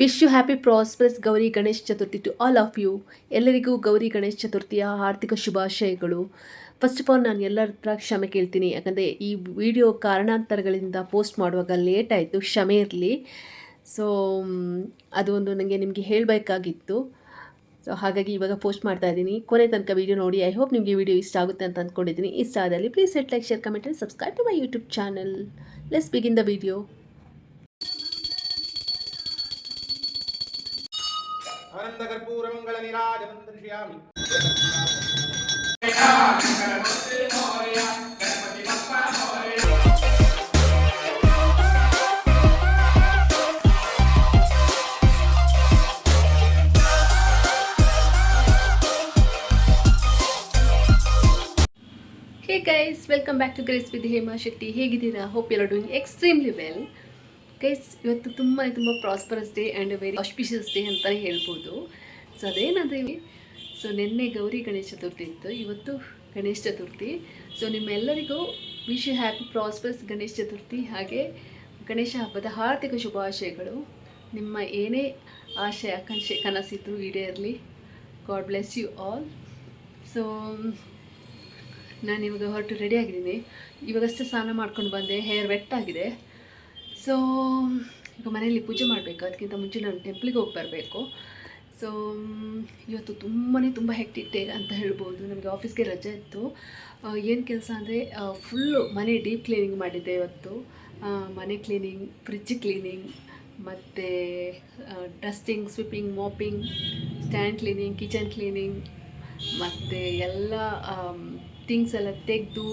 Wish you happy prosperous Gauri Ganesh Chaturthi to all of you. ಎಲ್ಲರಿಗೂ ಗೌರಿ ಗಣೇಶ್ ಚತುರ್ಥಿಯ ಆರ್ಥಿಕ ಶುಭಾಶಯಗಳು. First of all ನಾನು ಎಲ್ಲರ ಹತ್ರ ಕ್ಷಮೆ ಕೇಳ್ತೀನಿ. ಯಾಕಂದರೆ ಈ ವಿಡಿಯೋ ಕಾರಣಾಂತರಗಳಿಂದ ಪೋಸ್ಟ್ ಮಾಡುವಾಗ ಲೇಟ್ ಆಯಿತು, ಕ್ಷಮೆ ಇರಲಿ. ಸೊ ಅದು ಒಂದು ನನಗೆ ನಿಮಗೆ ಹೇಳಬೇಕಾಗಿತ್ತು. ಸೊ ಹಾಗಾಗಿ ಇವಾಗ ಪೋಸ್ಟ್ ಮಾಡ್ತಾ ಇದ್ದೀನಿ. ಕೊನೆ ತನಕ ವೀಡಿಯೋ ನೋಡಿ. ಐ ಹೋಪ್ ನಿಮಗೆ ವಿಡಿಯೋ ಇಷ್ಟ ಆಗುತ್ತೆ ಅಂತ ಅಂದ್ಕೊಂಡಿದ್ದೀನಿ ಇಷ್ಟ ಆದಲ್ಲಿ please set like share comment subscribe to my YouTube channel let's begin the video आनन्दकर्पूरमङ्गलनिराजनं दर्शयामि hey guys welcome back to Grace with Hema Shetty ಹೇಗಿದ್ದೀರಾ ಹೋಪ್ ಎಲ್ಲ ಡೂಯಿಂಗ್ ಎಕ್ಸ್ಟ್ರೀಮ್ಲಿ ವೆಲ್ guys ಇವತ್ತು ತುಂಬ ತುಂಬ prosperous day and very auspicious day ಅಂತ ಹೇಳ್ಬೋದು. So ಅದೇನದೇವಿ so ನಿನ್ನೆ ಗೌರಿ ಗಣೇಶ ಚತುರ್ಥಿ ಇತ್ತು. ಇವತ್ತು ಗಣೇಶ ಚತುರ್ಥಿ. ಸೊ ನಿಮ್ಮೆಲ್ಲರಿಗೂ wish you happy prosperous Ganesha Chaturthi. ಹಾಗೆ ಗಣೇಶ ಹಬ್ಬದ ಹಾರ್ದಿಕ ಶುಭಾಶಯಗಳು. ನಿಮ್ಮ ಏನೇ ಆಶೆ, ಆಕಾಂಕ್ಷೆ, ಕನಸಿದ್ರು ಈಡೇರಲಿ. God bless you all so ನಾನು ಇವಾಗ ಹೊರಟು ರೆಡಿ ಆಗಿದ್ದೀನಿ. ಇವಾಗಷ್ಟೇ ಸ್ನಾನ ಮಾಡ್ಕೊಂಡು ಬಂದೆ. ಹೇರ್ ವೆಟ್ ಆಗಿದೆ. ಸೊ ಈಗ ಮನೆಯಲ್ಲಿ ಪೂಜೆ ಮಾಡಬೇಕು, ಅದಕ್ಕಿಂತ ಮುಂಚೆ ನಾನು ಟೆಂಪ್ಲಿಗೆ ಹೋಗಿ ಬರಬೇಕು. ಸೊ ಇವತ್ತು ತುಂಬಾ ತುಂಬ ಹೆಕ್ಟಿಕ್ ಡೇ ಅಂತ ಹೇಳ್ಬೋದು. ನಮಗೆ ಆಫೀಸ್ಗೆ ರಜೆ ಇತ್ತು. ಏನು ಕೆಲಸ ಅಂದರೆ ಫುಲ್ಲು ಮನೆ ಡೀಪ್ ಕ್ಲೀನಿಂಗ್ ಮಾಡಿದ್ದೆ ಇವತ್ತು. ಮನೆ ಕ್ಲೀನಿಂಗ್ ಫ್ರಿಜ್ ಕ್ಲೀನಿಂಗ್ ಮತ್ತು dusting sweeping mopping stand cleaning kitchen cleaning ಮತ್ತು ಎಲ್ಲ ಥಿಂಗ್ಸ್ ಎಲ್ಲ ತೆಗೆದು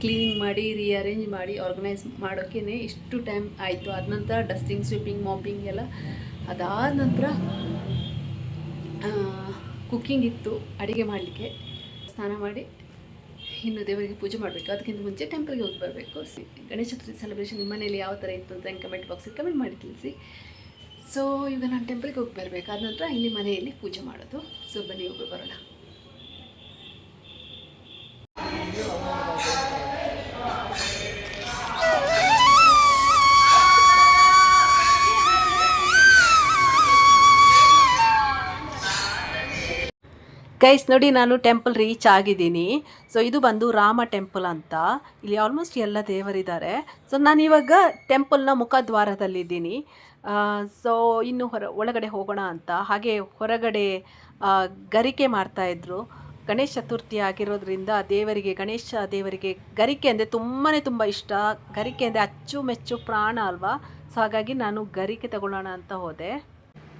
ರೀ ಕ್ಲೀನಿಂಗ್ ಮಾಡಿ ರೀಅರೇಂಜ್ ಮಾಡಿ ಆರ್ಗನೈಸ್ ಮಾಡೋಕ್ಕೇ ಇಷ್ಟು ಟೈಮ್ ಆಯಿತು. ಅದ ನಂತರ ಡಸ್ಟಿಂಗ್ ಸ್ವೀಪಿಂಗ್ ಮಾಪಿಂಗ್ ಎಲ್ಲ ಅದಾದ ನಂತರ ಕುಕ್ಕಿಂಗ್ ಇತ್ತು, ಅಡುಗೆ ಮಾಡಲಿಕ್ಕೆ. ಸ್ನಾನ ಮಾಡಿ ಇನ್ನು ದೇವರಿಗೆ ಪೂಜೆ ಮಾಡಬೇಕು. ಅದಕ್ಕಿಂತ ಮುಂಚೆ ಟೆಂಪಲ್ಗೆ ಹೋಗಿ ಬರಬೇಕು. ಗಣೇಶ ಚತುರ್ಥಿ ಸೆಲೆಬ್ರೇಷನ್ ನಿಮ್ಮ ಮನೇಲಿ ಯಾವ ಥರ ಇತ್ತು ಅಂತ ಕಮೆಂಟ್ ಬಾಕ್ಸಲ್ಲಿ ಕಮೆಂಟ್ ಮಾಡಿ ತಿಳಿಸಿ. ಸೊ ಈಗ ನಾನು ಟೆಂಪಲ್ಗೆ ಹೋಗಿ ಬರಬೇಕು. ಆದ ನಂತರ ಇಲ್ಲಿ ಮನೆಯಲ್ಲಿ ಪೂಜೆ ಮಾಡೋದು. ಸೊ ಬನ್ನಿ ಹೋಗಿ ಬರೋಣ. ಗೈಸ್ ನೋಡಿ ನಾನು ಟೆಂಪಲ್ ರೀಚ್ ಆಗಿದ್ದೀನಿ. ಸೊ ಇದು ಬಂದು ರಾಮ ಟೆಂಪಲ್ ಅಂತ. ಇಲ್ಲಿ ಆಲ್ಮೋಸ್ಟ್ ಎಲ್ಲ ದೇವರಿದ್ದಾರೆ. ಸೊ ನಾನು ಇವಾಗ ಟೆಂಪಲ್ನ ಮುಖದ್ವಾರದಲ್ಲಿದ್ದೀನಿ. ಸೊ ಇನ್ನು ಹೊರ, ಒಳಗಡೆ ಹೋಗೋಣ ಅಂತ. ಹಾಗೆ ಹೊರಗಡೆ ಗರಿಕೆ ಮಾಡ್ತಾಯಿದ್ರು ಗಣೇಶ ಚತುರ್ಥಿ ಆಗಿರೋದ್ರಿಂದ ದೇವರಿಗೆ, ಗಣೇಶ ದೇವರಿಗೆ ಗರಿಕೆ ಅಂದರೆ ತುಂಬಾ ತುಂಬ ಇಷ್ಟ. ಗರಿಕೆ ಅಂದರೆ ಅಚ್ಚುಮೆಚ್ಚು ಪ್ರಾಣ ಅಲ್ವಾ? ಸೊ ಹಾಗಾಗಿ ನಾನು ಗರಿಕೆ ತಗೊಳ್ಳೋಣ ಅಂತ ಹೋದೆ.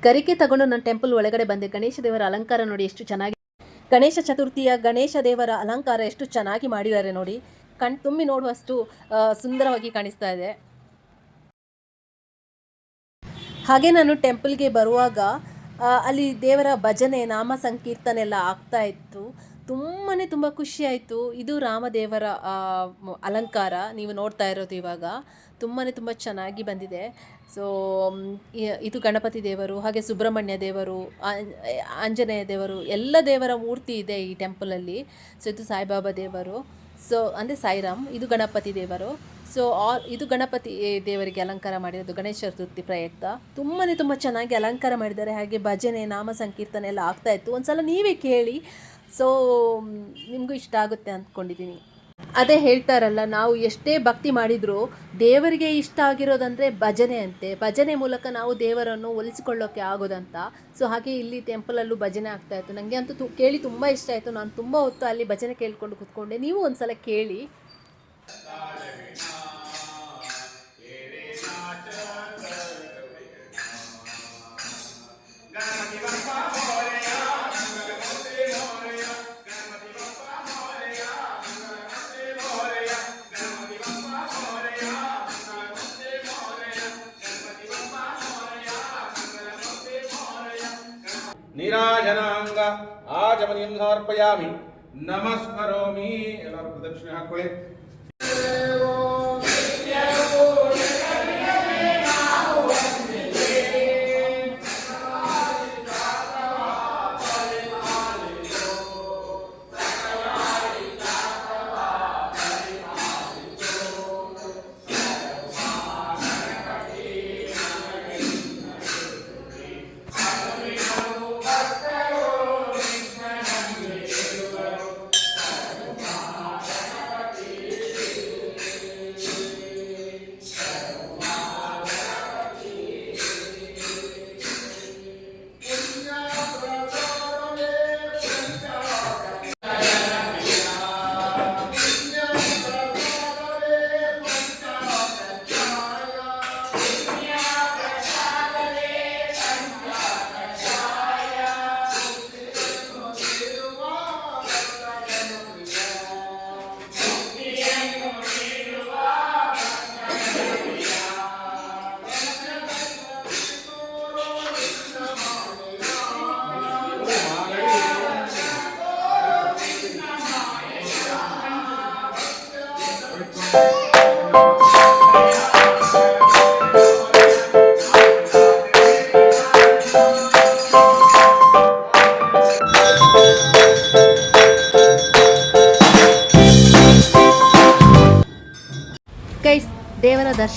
ಗರಿಕೆ ತಗೊಂಡು ನಾನು ಟೆಂಪಲ್ ಒಳಗಡೆ ಬಂದೆ. ಗಣೇಶ ದೇವರ ಅಲಂಕಾರ ನೋಡಿ ಎಷ್ಟು ಚೆನ್ನಾಗಿ ಗಣೇಶ ಚತುರ್ಥಿಯ ಗಣೇಶ ದೇವರ ಅಲಂಕಾರ ಎಷ್ಟು ಚೆನ್ನಾಗಿ ಮಾಡಿದ್ದಾರೆ ನೋಡಿ. ಕಣ್ ತುಂಬಿ ನೋಡುವಷ್ಟು ಸುಂದರವಾಗಿ ಕಾಣಿಸ್ತಾ ಇದೆ. ಹಾಗೆ ನಾನು ಟೆಂಪಲ್ಗೆ ಬರುವಾಗ ಅಲ್ಲಿ ದೇವರ ಭಜನೆ, ನಾಮ ಸಂಕೀರ್ತನೆ ಎಲ್ಲ ಆಗ್ತಾ ಇತ್ತು. ತುಂಬಾ ತುಂಬ ಖುಷಿ ಆಯಿತು. ಇದು ರಾಮದೇವರ ಅಲಂಕಾರ. ನೀವು ನೋಡ್ತಾ ಇರೋದು ಇವಾಗ. ತುಂಬಾ ತುಂಬ ಚೆನ್ನಾಗಿ ಬಂದಿದೆ. ಸೊ ಇದು ಗಣಪತಿ ದೇವರು, ಹಾಗೆ ಸುಬ್ರಹ್ಮಣ್ಯ ದೇವರು ಆಂಜ- ಆಂಜನೇಯ ದೇವರು, ಎಲ್ಲ ದೇವರ ಮೂರ್ತಿ ಇದೆ ಈ ಟೆಂಪಲಲ್ಲಿ ಸೊ ಇದು ಸಾಯಿಬಾಬಾ ದೇವರು. ಸೊ ಅಂದರೆ ಸಾಯಿರಾಮ್, ಇದು ಗಣಪತಿ ದೇವರು. ಸೊ ಆಲ್ ಇದು ಗಣಪತಿ ದೇವರಿಗೆ ಅಲಂಕಾರ ಮಾಡಿರೋದು ಗಣೇಶ ಚತುರ್ಥಿ ಪ್ರಯುಕ್ತ. ತುಂಬಾ ತುಂಬ ಚೆನ್ನಾಗಿ ಅಲಂಕಾರ ಮಾಡಿದ್ದಾರೆ. ಹಾಗೆ ಭಜನೆ, ನಾಮ ಸಂಕೀರ್ತನೆ ಎಲ್ಲ ಆಗ್ತಾ ಇತ್ತು. ಒಂದ್ಸಲ ನೀವೇ ಕೇಳಿ. ಸೊ ನಿಮಗೂ ಇಷ್ಟ ಆಗುತ್ತೆ ಅಂದ್ಕೊಂಡಿದ್ದೀನಿ. ಅದೇ ಹೇಳ್ತಾರಲ್ಲ, ನಾವು ಎಷ್ಟೇ ಭಕ್ತಿ ಮಾಡಿದರೂ ದೇವರಿಗೆ ಇಷ್ಟ ಆಗಿರೋದಂದರೆ ಭಜನೆ ಅಂತೆ. ಭಜನೆ ಮೂಲಕ ನಾವು ದೇವರನ್ನು ಒಲಿಸಿಕೊಳ್ಳೋಕೆ ಆಗೋದಂತ. ಸೊ ಹಾಗೆ ಇಲ್ಲಿ ಟೆಂಪಲಲ್ಲೂ ಭಜನೆ ಆಗ್ತಾ ಇತ್ತು. ನನಗೆ ಅಂತೂ ಕೇಳಿ ತುಂಬ ಇಷ್ಟ ಆಯಿತು. ನಾನು ತುಂಬ ಹೊತ್ತು ಅಲ್ಲಿ ಭಜನೆ ಕೇಳ್ಕೊಂಡು ಕೂತ್ಕೊಂಡೆ. ನೀವು ಒಂದ್ಸಲ ಕೇಳಿ. ನೀರಾಜನಾಂಗ ಆಚಮನಿಯನ್ನು ಸಮರ್ಪಯಾಮಿ ನಮಸ್ಕರೋಮಿ ಎಲ್ಲರೂ ಪ್ರದಕ್ಷಿಣೆ ಹಾಕೊಳ್ಳಿ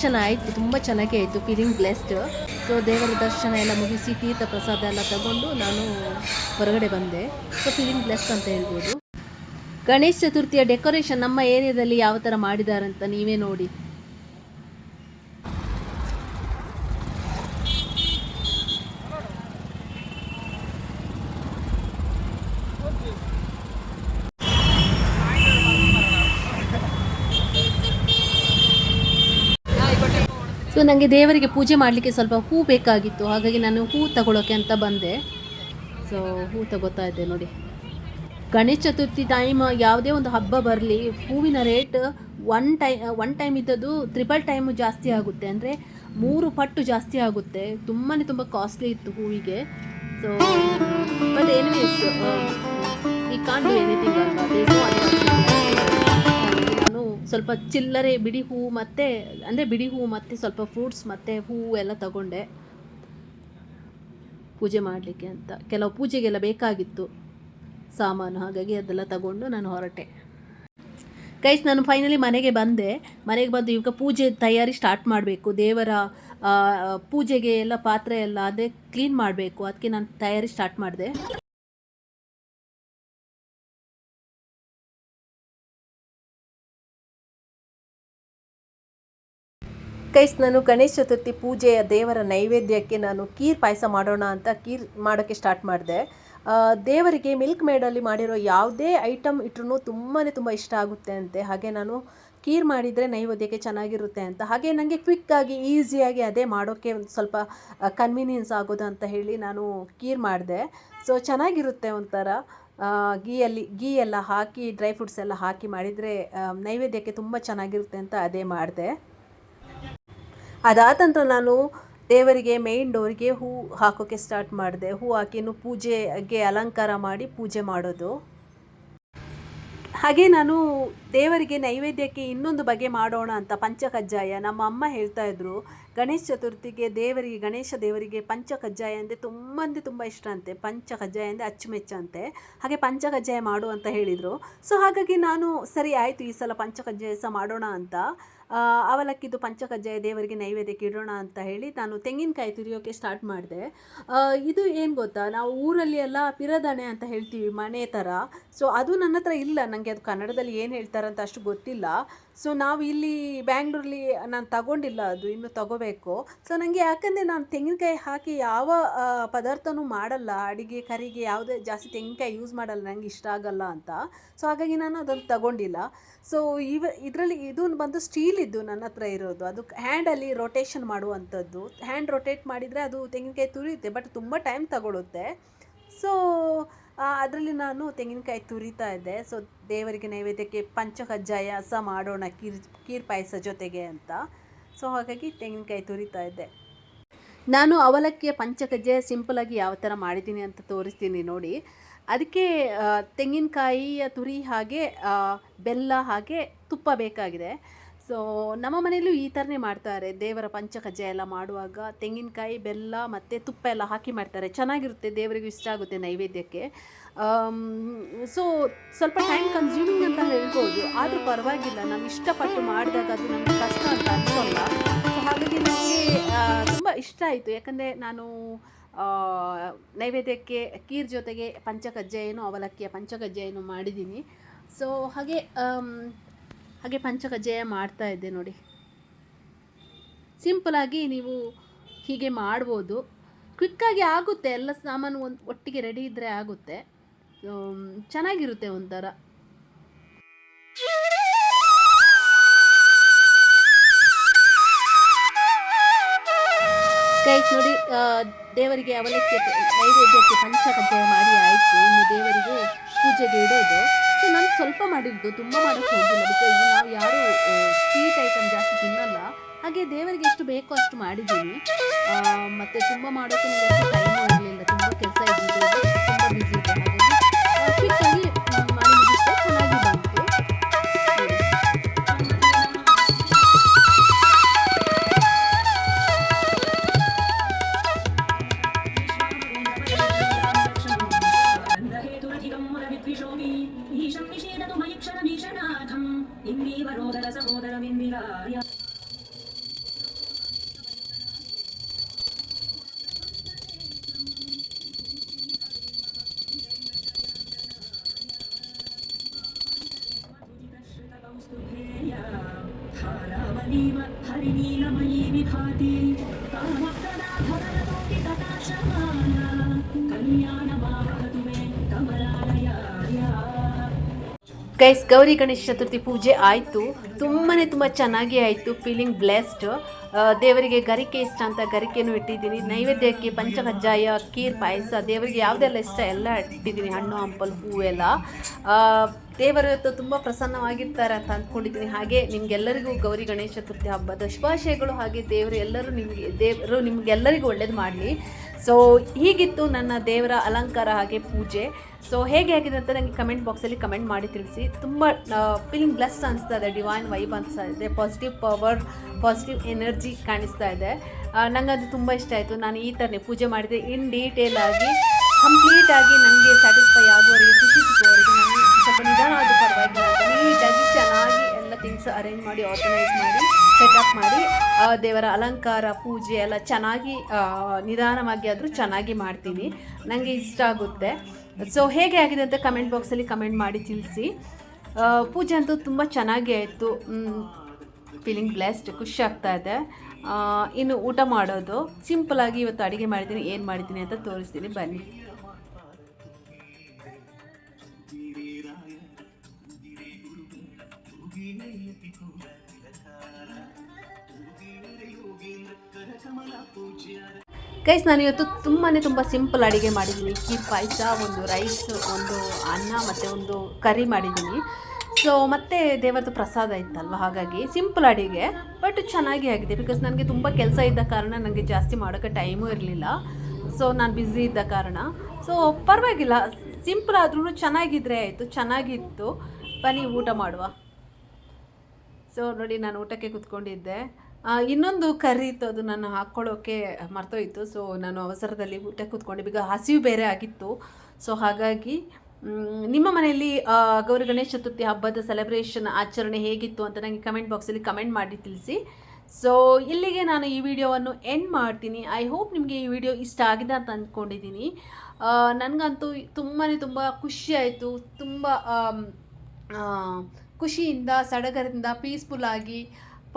ದರ್ಶನ ಆಯಿತು, ತುಂಬ ಚೆನ್ನಾಗೇ ಆಯಿತು ಫೀಲಿಂಗ್ ಬ್ಲೆಸ್ಡ್ ಸೊ ದೇವರ ದರ್ಶನ ಎಲ್ಲ ಮುಗಿಸಿ ತೀರ್ಥ ಪ್ರಸಾದ ಎಲ್ಲ ತಗೊಂಡು ನಾನು ಹೊರಗಡೆ ಬಂದೆ. ಸೊ ಫೀಲಿಂಗ್ ಬ್ಲೆಸ್ಡ್ ಅಂತ ಹೇಳ್ಬೋದು. ಗಣೇಶ ಚತುರ್ಥಿಯ ಡೆಕೋರೇಷನ್ ನಮ್ಮ ಏರಿಯಾದಲ್ಲಿ ಯಾವ ಥರ ಮಾಡಿದ್ದಾರೆ ಅಂತ ನೀವೇ ನೋಡಿ. ಸೊ ನನಗೆ ದೇವರಿಗೆ ಪೂಜೆ ಮಾಡಲಿಕ್ಕೆ ಸ್ವಲ್ಪ ಹೂ ಬೇಕಾಗಿತ್ತು. ಹಾಗಾಗಿ ನಾನು ಹೂ ತಗೊಳ್ಳೋಕೆ ಅಂತ ಬಂದೆ. ಸೊ ಹೂ ತಗೋತಾ ಇದ್ದೆ ನೋಡಿ. ಗಣೇಶ ಚತುರ್ಥಿ ಟೈಮ್ ಯಾವುದೇ ಒಂದು ಹಬ್ಬ ಬರಲಿ, ಹೂವಿನ rate one time one time ಇದ್ದದ್ದು ತ್ರಿಬಲ್ ಟೈಮ್ ಜಾಸ್ತಿ ಆಗುತ್ತೆ. ಅಂದರೆ ಮೂರು ಪಟ್ಟು ಜಾಸ್ತಿ ಆಗುತ್ತೆ. ತುಂಬಾ ತುಂಬ ಕಾಸ್ಟ್ಲಿ ಇತ್ತು ಹೂವಿಗೆ. ಸೊ ಬಟ್ ಎನಿವೇಸ್ ಈ ಕಾಂಟ್ ಎನಿಥಿಂಗ್ ಸ್ವಲ್ಪ ಚಿಲ್ಲರೆ ಬಿಡಿ ಹೂವು ಮತ್ತು, ಅಂದರೆ ಬಿಡಿ ಹೂವು ಮತ್ತು ಸ್ವಲ್ಪ ಫ್ರೂಟ್ಸ್ ಮತ್ತು ಹೂವು ಎಲ್ಲ ತಗೊಂಡೆ. ಪೂಜೆ ಮಾಡಲಿಕ್ಕೆ ಅಂತ. ಕೆಲವು ಪೂಜೆಗೆಲ್ಲ ಬೇಕಾಗಿತ್ತು ಸಾಮಾನು, ಹಾಗಾಗಿ ಅದೆಲ್ಲ ತಗೊಂಡು ನಾನು ಹೊರಟೆ. ಕೈಸ್ ನಾನು ಫೈನಲಿ ಮನೆಗೆ ಬಂದೆ. ಮನೆಗೆ ಬಂದು ಇವಾಗ ಪೂಜೆ ತಯಾರಿ ಸ್ಟಾರ್ಟ್ ಮಾಡಬೇಕು. ದೇವರ ಪೂಜೆಗೆ ಎಲ್ಲ ಪಾತ್ರೆ ಎಲ್ಲ ಅದೇ ಕ್ಲೀನ್ ಮಾಡಬೇಕು. ಅದಕ್ಕೆ ನಾನು ತಯಾರಿ ಸ್ಟಾರ್ಟ್ ಮಾಡಿದೆ. ಗೈಸ್ ನಾನು ಗಣೇಶ ಚತುರ್ಥಿ ಪೂಜೆಯ ದೇವರ ನೈವೇದ್ಯಕ್ಕೆ ನಾನು ಕೀರ್ ಪಾಯಸ ಮಾಡೋಣ ಅಂತ ಕೀರ್ ಮಾಡೋಕ್ಕೆ ಸ್ಟಾರ್ಟ್ ಮಾಡಿದೆ. ದೇವರಿಗೆ ಮಿಲ್ಕ್ ಮೇಡಲ್ಲಿ ಮಾಡಿರೋ ಯಾವುದೇ ಐಟಮ್ ಇಟ್ರೂ ತುಂಬಾ ತುಂಬ ಇಷ್ಟ ಆಗುತ್ತೆ ಅಂತೆ. ಹಾಗೆ ನಾನು ಕೀರ್ ಮಾಡಿದರೆ ನೈವೇದ್ಯಕ್ಕೆ ಚೆನ್ನಾಗಿರುತ್ತೆ ಅಂತ. ಹಾಗೆ ನನಗೆ ಕ್ವಿಕ್ಕಾಗಿ ಈಸಿಯಾಗಿ ಅದೇ ಮಾಡೋಕ್ಕೆ ಒಂದು ಸ್ವಲ್ಪ ಕನ್ವೀನಿಯನ್ಸ್ ಆಗೋದು ಅಂತ ಹೇಳಿ ನಾನು ಕೀರ್ ಮಾಡಿದೆ. ಸೊ, ಚೆನ್ನಾಗಿರುತ್ತೆ ಒಂಥರ. ಗೀಯಲ್ಲಿ, ಗೀ ಎಲ್ಲ ಹಾಕಿ, ಡ್ರೈ ಫ್ರೂಟ್ಸ್ ಎಲ್ಲ ಹಾಕಿ ಮಾಡಿದರೆ ನೈವೇದ್ಯಕ್ಕೆ ತುಂಬ ಚೆನ್ನಾಗಿರುತ್ತೆ ಅಂತ ಅದೇ ಮಾಡಿದೆ. ಅದಾದ ನಂತರ ನಾನು ದೇವರಿಗೆ ಮೇಯ್ನ್ ಡೋರ್ಗೆ ಹೂ ಹಾಕೋಕ್ಕೆ ಸ್ಟಾರ್ಟ್ ಮಾಡಿದೆ. ಹೂ ಹಾಕಿ ಇನ್ನು ಪೂಜೆಗೆ ಅಲಂಕಾರ ಮಾಡಿ ಪೂಜೆ ಮಾಡೋದು. ಹಾಗೆ ನಾನು ದೇವರಿಗೆ ನೈವೇದ್ಯಕ್ಕೆ ಇನ್ನೊಂದು ಬಗೆ ಮಾಡೋಣ ಅಂತ ಪಂಚಕಜ್ಜಾಯ ನಮ್ಮ ಅಮ್ಮ ಹೇಳ್ತಾ ಇದ್ರು. ಗಣೇಶ ಚತುರ್ಥಿಗೆ ದೇವರಿಗೆ, ಗಣೇಶ ದೇವರಿಗೆ ಪಂಚಕಜ್ಜಾಯ ಅಂದರೆ ತುಂಬ ಅಂದರೆ ತುಂಬ ಇಷ್ಟ ಅಂತೆ. ಪಂಚಕಜ್ಜಾಯ ಅಂದರೆ ಅಚ್ಚುಮೆಚ್ಚ ಅಂತೆ. ಹಾಗೆ ಪಂಚಕಜ್ಜಾಯ ಮಾಡು ಅಂತ ಹೇಳಿದರು. ಸೊ ಹಾಗಾಗಿ ನಾನು ಸರಿ ಆಯಿತು ಈ ಸಲ ಪಂಚಕಜ್ಜಾಯ ಸಹ ಮಾಡೋಣ ಅಂತ. ಆ, ಅವಲಕ್ಕಿದು ಪಂಚಕಜ್ಜಾಯ ದೇವರಿಗೆ ನೈವೇದ್ಯಕ್ಕೆ ಇಡೋಣ ಅಂತ ಹೇಳಿ ನಾನು ತೆಂಗಿನಕಾಯಿ ತುರಿಯೋಕ್ಕೆ ಸ್ಟಾರ್ಟ್ ಮಾಡಿದೆ. ಇದು ಏನು ಗೊತ್ತಾ? ನಾವು ಊರಲ್ಲಿ ಎಲ್ಲ ಪಿರದಣೆ ಅಂತ ಹೇಳ್ತೀವಿ ಮನೆ ಥರ ಸೊ ಅದು ನನ್ನ ಹತ್ರ ಇಲ್ಲ. ನನಗೆ ಅದು ಕನ್ನಡದಲ್ಲಿ ಏನು ಹೇಳ್ತಾರಂತ ಅಷ್ಟು ಗೊತ್ತಿಲ್ಲ. ಸೊ ನಾವು ಇಲ್ಲಿ ಬ್ಯಾಂಗ್ಳೂರಲ್ಲಿ ನಾನು ತಗೊಂಡಿಲ್ಲ ಅದು, ಇನ್ನು ತಗೋಬೇಕು. ಸೊ ನನಗೆ ಯಾಕಂದರೆ ನಾನು ತೆಂಗಿನಕಾಯಿ ಹಾಕಿ ಯಾವ ಪದಾರ್ಥನೂ ಮಾಡಲ್ಲ. ಅಡಿಗೆ, ಕರಿಗೆ ಯಾವುದೇ ಜಾಸ್ತಿ ತೆಂಗಿನಕಾಯಿ ಯೂಸ್ ಮಾಡಲ್ಲ ನನಗೆ ಇಷ್ಟ ಆಗಲ್ಲ ಅಂತ. ಸೊ ಹಾಗಾಗಿ ನಾನು ಅದನ್ನು ತಗೊಂಡಿಲ್ಲ. ಸೊ ಇವ, ಇದರಲ್ಲಿ ಇದು ಬಂದು ಸ್ಟೀಲ್ ಇದ್ದು ನನ್ನ ಹತ್ರ ಇರೋದು. ಅದು ಹ್ಯಾಂಡಲ್ಲಿ ರೊಟೇಷನ್ ಮಾಡುವಂಥದ್ದು. ಹ್ಯಾಂಡ್ ರೊಟೇಟ್ ಮಾಡಿದರೆ ಅದು ತೆಂಗಿನಕಾಯಿ ತುರಿಯುತ್ತೆ ಬಟ್ ತುಂಬ ಟೈಮ್ ತಗೊಳುತ್ತೆ. ಸೊ ಅದರಲ್ಲಿ ನಾನು ತೆಂಗಿನಕಾಯಿ ತುರಿತಾ ಇದ್ದೆ. ಸೊ ದೇವರಿಗೆ ನೈವೇದ್ಯಕ್ಕೆ ಪಂಚಕಜ್ಜಾಯ ಸಹ ಮಾಡೋಣ ಕೀರ್ ಕೀರ್ ಪಾಯಸ ಜೊತೆಗೆ ಅಂತ. ಸೊ ಹಾಗಾಗಿ ತೆಂಗಿನಕಾಯಿ ತುರಿತಾ ಇದ್ದೆ. ನಾನು ಅವಲಕ್ಕಿಯ ಪಂಚಕಜ್ಜಾಯ ಸಿಂಪಲಾಗಿ ಯಾವ ಥರ ಮಾಡಿದ್ದೀನಿ ಅಂತ ತೋರಿಸ್ತೀನಿ ನೋಡಿ. ಅದಕ್ಕೆ ತೆಂಗಿನಕಾಯಿಯ ತುರಿ ಹಾಗೆ ಬೆಲ್ಲ ಹಾಗೆ ತುಪ್ಪ ಬೇಕಾಗಿದೆ. ಸೊ ನಮ್ಮ ಮನೆಯಲ್ಲೂ ಈ ಥರನೇ ಮಾಡ್ತಾರೆ. ದೇವರ ಪಂಚಕಜ್ಜಾಯ ಎಲ್ಲ ಮಾಡುವಾಗ ತೆಂಗಿನಕಾಯಿ, ಬೆಲ್ಲ ಮತ್ತು ತುಪ್ಪ ಎಲ್ಲ ಹಾಕಿ ಮಾಡ್ತಾರೆ. ಚೆನ್ನಾಗಿರುತ್ತೆ, ದೇವರಿಗೂ ಇಷ್ಟ ಆಗುತ್ತೆ ನೈವೇದ್ಯಕ್ಕೆ. ಸೊ ಸ್ವಲ್ಪ ಟೈಮ್ ಕನ್ಸ್ಯೂಮಿಂಗ್ ಅಂತ ಹೇಳ್ಬೋದು. ಆದರೂ ಪರವಾಗಿಲ್ಲ. ನಾವು ಇಷ್ಟಪಟ್ಟು ಮಾಡಿದಾಗ ಅದು ನಮಗೆ ಕಷ್ಟ ಅಂತ ಅನಿಸೋಲ್ಲ. ಹಾಗಾಗಿ ನನಗೆ ತುಂಬ ಇಷ್ಟ ಆಯಿತು. ಯಾಕಂದರೆ ನಾನು ನೈವೇದ್ಯಕ್ಕೆ ಕೀರ್ ಜೊತೆಗೆ ಪಂಚಕಜ್ಜಾಯನು, ಅವಲಕ್ಕಿಯ ಪಂಚಕಜ್ಜಾಯನು ಮಾಡಿದ್ದೀನಿ. ಸೊ ಹಾಗೆ ಹಾಗೆ ಪಂಚಕಜ್ಜಾಯ ಮಾಡ್ತಾ ಇದ್ದೆ ನೋಡಿ. ಸಿಂಪಲಾಗಿ ನೀವು ಹೀಗೆ ಮಾಡ್ಬೋದು. ಕ್ವಿಕ್ಕಾಗಿ ಆಗುತ್ತೆ, ಎಲ್ಲ ಸಾಮಾನು ಒಂದು ಒಟ್ಟಿಗೆ ರೆಡಿ ಇದ್ದರೆ ಆಗುತ್ತೆ. ಚೆನ್ನಾಗಿರುತ್ತೆ ಒಂಥರ. ಗೈಸ್ ನೋಡಿ ದೇವರಿಗೆ ಅವಲಕ್ಕಿ ನೈವೇದ್ಯಕ್ಕೆ ಪಂಚಕಜ್ಜಾಯ ಮಾಡಿ ಆಯಿತು. ಇನ್ನು ದೇವರಿಗೆ ಪೂಜೆಗೆ ಇಡೋದು. ಸೊ ನಾನು ಸ್ವಲ್ಪ ಮಾಡಿದ್ದು, ತುಂಬ ಮಾಡೋಕ್ಕೆ ಹೋಗಿಲ್ಲ ಬಿಕಾಸ್ ನಾವು ಯಾರು ಸ್ವೀಟ್ ಐಟಮ್ ಜಾಸ್ತಿ ತಿನ್ನಲ್ಲ. ಹಾಗೆ ದೇವರಿಗೆ ಎಷ್ಟು ಬೇಕೋ ಅಷ್ಟು ಮಾಡಿದ್ದೀನಿ. ಮತ್ತೆ ತುಂಬ ಮಾಡೋಕ್ಕೆ ನನಗೆ ಟೈಮ್ ಇರಲಿಲ್ಲ ತುಂಬ ಕೆಲಸ ಇದ್ದಿದ್ದು, ತುಂಬ ಬ್ಯುಸಿ ಹಾಗಾಗಿ Yeah. ಗೈಸ್ ಗೌರಿ ಗಣೇಶ ಚತುರ್ಥಿ ಪೂಜೆ ಆಯಿತು. ತುಂಬಾ ತುಂಬ ಚೆನ್ನಾಗಿ ಆಯಿತು. ಫೀಲಿಂಗ್ ಬ್ಲೆಸ್ಡ್ ದೇವರಿಗೆ ಗರಿಕೆ ಇಷ್ಟ ಅಂತ ಗರಿಕೆಯನ್ನು ಇಟ್ಟಿದ್ದೀನಿ. ನೈವೇದ್ಯಕ್ಕೆ ಪಂಚಕಜ್ಜಾಯ ಕೀರ್ ಪಾಯಸ, ದೇವರಿಗೆ ಯಾವುದೆಲ್ಲ ಇಷ್ಟ ಎಲ್ಲ ಇಟ್ಟಿದ್ದೀನಿ. ಹಣ್ಣು, ಹಂಪಲು, ಹೂವೆಲ್ಲ. ದೇವರು ಇವತ್ತು ತುಂಬ ಪ್ರಸನ್ನವಾಗಿರ್ತಾರೆ ಅಂತ ಅಂದ್ಕೊಂಡಿದ್ದೀನಿ ಹಾಗೆ ನಿಮಗೆಲ್ಲರಿಗೂ ಗೌರಿ ಗಣೇಶ ಚತುರ್ಥಿ ಹಬ್ಬದ ಶುಭಾಶಯಗಳು, ಹಾಗೆ ದೇವರು ಎಲ್ಲರೂ ನಿಮಗೆ, ದೇವರು ನಿಮಗೆಲ್ಲರಿಗೂ ಒಳ್ಳೇದು ಮಾಡಲಿ. ಸೊ ಹೀಗಿತ್ತು ನನ್ನ ದೇವರ ಅಲಂಕಾರ ಹಾಗೆ ಪೂಜೆ. ಸೊ ಹೇಗೆ ಆಗಿದೆ ಅಂತ ನನಗೆ ಕಮೆಂಟ್ ಬಾಕ್ಸಲ್ಲಿ ಕಮೆಂಟ್ ಮಾಡಿ ತಿಳಿಸಿ. ತುಂಬ ಫೀಲಿಂಗ್ ಬ್ಲೆಸ್ಡ್ ಅನಿಸ್ತಾ ಇದೆ ಡಿವೈನ್ ವೈಬ್ ಅನಿಸ್ತಾ ಇದೆ ಪಾಸಿಟಿವ್ ಪವರ್ ಪಾಸಿಟಿವ್ ಎನರ್ಜಿ ಕಾಣಿಸ್ತಾ ಇದೆ. ನಂಗೆ ಅದು ತುಂಬ ಇಷ್ಟ ಆಯಿತು. ನಾನು ಈ ಥರನೇ ಪೂಜೆ ಮಾಡಿದೆ. ಇನ್ ಡೀಟೇಲ್ ಆಗಿ ಕಂಪ್ಲೀಟ್ ಆಗಿ ನನಗೆ ಸ್ಯಾಟಿಸ್ಫೈ ಆಗುವವರಿಗೆ, ಖುಷಿ ಸಿಗುವವರಿಗೆ. ಸ್ವಲ್ಪ ನಿಧಾನ ಅದು ಪರವಾಗಿಲ್ಲ. ನೀಟಾಗಿ ಚೆನ್ನಾಗಿ ಎಲ್ಲ ಥಿಂಗ್ಸ್ ಅರೇಂಜ್ ಮಾಡಿ ಆರ್ಗನೈಸ್ ಮಾಡಿ ಸೆಟಪ್ ಮಾಡಿ ದೇವರ ಅಲಂಕಾರ, ಪೂಜೆ ಎಲ್ಲ ಚೆನ್ನಾಗಿ ನಿಧಾನವಾಗಿ ಆದರೂ ಚೆನ್ನಾಗಿ ಮಾಡ್ತೀನಿ. ನನಗೆ ಇಷ್ಟ ಆಗುತ್ತೆ. ಸೊ ಹೇಗೆ ಆಗಿದೆ ಅಂತ ಕಮೆಂಟ್ ಬಾಕ್ಸಲ್ಲಿ ಕಮೆಂಟ್ ಮಾಡಿ ತಿಳಿಸಿ. ಪೂಜೆ ಅಂತೂ ತುಂಬ ಚೆನ್ನಾಗಿ ಆಯಿತು ಫೀಲಿಂಗ್ ಬ್ಲೆಸ್ಡ್ ಖುಷಿ ಆಗ್ತಾ ಇದೆ. ಇನ್ನು ಊಟ ಮಾಡೋದು. ಸಿಂಪಲಾಗಿ ಇವತ್ತು ಅಡುಗೆ ಮಾಡಿದ್ದೀನಿ, ಏನು ಮಾಡಿದ್ದೀನಿ ಅಂತ ತೋರಿಸ್ತೀನಿ. ಬನ್ನಿ. ಗೈಸ್ ನಾನು ಇವತ್ತು ತುಂಬಾ ತುಂಬ ಸಿಂಪಲ್ ಅಡುಗೆ ಮಾಡಿದ್ದೀನಿ. ಕೀ ಪಾಯಸ, ಒಂದು ರೈಸ್ ಒಂದು ಅನ್ನ ಮತ್ತು ಒಂದು ಕರಿ ಮಾಡಿದ್ದೀನಿ. ಸೊ ಮತ್ತೆ ದೇವರದ್ದು ಪ್ರಸಾದ ಇತ್ತಲ್ವ? ಹಾಗಾಗಿ ಸಿಂಪಲ್ ಅಡುಗೆ ಬಟ್ ಚೆನ್ನಾಗಿ ಆಗಿದೆ. ಬಿಕಾಸ್ ನನಗೆ ತುಂಬ ಕೆಲಸ ಇದ್ದ ಕಾರಣ ನನಗೆ ಜಾಸ್ತಿ ಮಾಡೋಕ್ಕೆ ಟೈಮೂ ಇರಲಿಲ್ಲ. ಸೊ ನಾನು ಬ್ಯುಸಿ ಇದ್ದ ಕಾರಣ. ಸೊ ಪರವಾಗಿಲ್ಲ. ಸಿಂಪಲ್ ಆದ್ರೂ ಚೆನ್ನಾಗಿದ್ರೆ ಆಯಿತು. ಚೆನ್ನಾಗಿತ್ತು. ಬನ್ನಿ, ಊಟ ಮಾಡುವ. ಸೊ ನೋಡಿ, ನಾನು ಊಟಕ್ಕೆ ಕೂತ್ಕೊಂಡಿದ್ದೆ. ಇನ್ನೊಂದು ಕರಿ ಇತ್ತು, ಅದು ನಾನು ಹಾಕ್ಕೊಳ್ಳೋಕ್ಕೆ ಮರ್ತೋಯ್ತು. ಸೊ ನಾನು ಅವಸರದಲ್ಲಿ ಊಟ ಕೂತ್ಕೊಂಡೆ. ಈಗ ಹಸಿವು ಬೇರೆ ಆಗಿತ್ತು. ಸೊ ಹಾಗಾಗಿ ನಿಮ್ಮ ಮನೆಯಲ್ಲಿ ಗೌರಿ ಗಣೇಶ ಚತುರ್ಥಿ ಹಬ್ಬದ ಸೆಲೆಬ್ರೇಷನ್ ಆಚರಣೆ ಹೇಗಿತ್ತು ಅಂತ ನನಗೆ ಕಮೆಂಟ್ ಬಾಕ್ಸಲ್ಲಿ ಕಮೆಂಟ್ ಮಾಡಿ ತಿಳಿಸಿ. ಸೊ ಇಲ್ಲಿಗೆ ನಾನು ಈ ವಿಡಿಯೋವನ್ನು ಎಂಡ್ ಮಾಡ್ತೀನಿ. ಐ ಹೋಪ್ ನಿಮಗೆ ಈ ವಿಡಿಯೋ ಇಷ್ಟ ಆಗಿದೆ ಅಂತ ಅಂದ್ಕೊಂಡಿದ್ದೀನಿ. ನನಗಂತೂ ತುಂಬಾ ತುಂಬ ಖುಷಿಯಾಯಿತು ತುಂಬ ಖುಷಿಯಿಂದ, ಸಡಗರದಿಂದ ಪೀಸ್ಫುಲ್ ಆಗಿ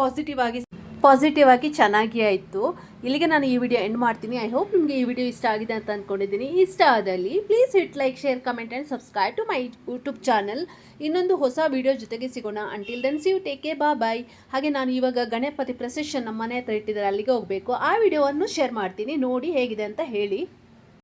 ಪಾಸಿಟಿವ್ ಆಗಿ ಪಾಸಿಟಿವ್ ಆಗಿ ಚೆನ್ನಾಗಿ ಆಯಿತು. ಇಲ್ಲಿಗೆ ನಾನು ಈ ವಿಡಿಯೋ ಎಂಡ್ ಮಾಡ್ತೀನಿ. ಐ ಹೋಪ್ ನಿಮಗೆ ಈ ವಿಡಿಯೋ ಇಷ್ಟ ಆಗಿದೆ ಅಂತ ಅಂದ್ಕೊಂಡಿದ್ದೀನಿ ಇಷ್ಟ ಆದಲ್ಲಿ please hit like share comment and subscribe to my YouTube channel ಇನ್ನೊಂದು ಹೊಸ ವಿಡಿಯೋ ಜೊತೆಗೆ ಸಿಗೋಣ. Until then see you take care bye bye ಹಾಗೆ ನಾನು ಇವಾಗ ಗಣಪತಿ ಪ್ರೊಸೆಷನ್ ನಮ್ಮ ಮನೆ ಹತ್ರ ಇಟ್ಟಿದ್ದಾರೆ. ಅಲ್ಲಿಗೆ ಹೋಗಬೇಕು. ಆ ವಿಡಿಯೋವನ್ನು ಶೇರ್ ಮಾಡ್ತೀನಿ. ನೋಡಿ ಹೇಗಿದೆ ಅಂತ ಹೇಳಿ.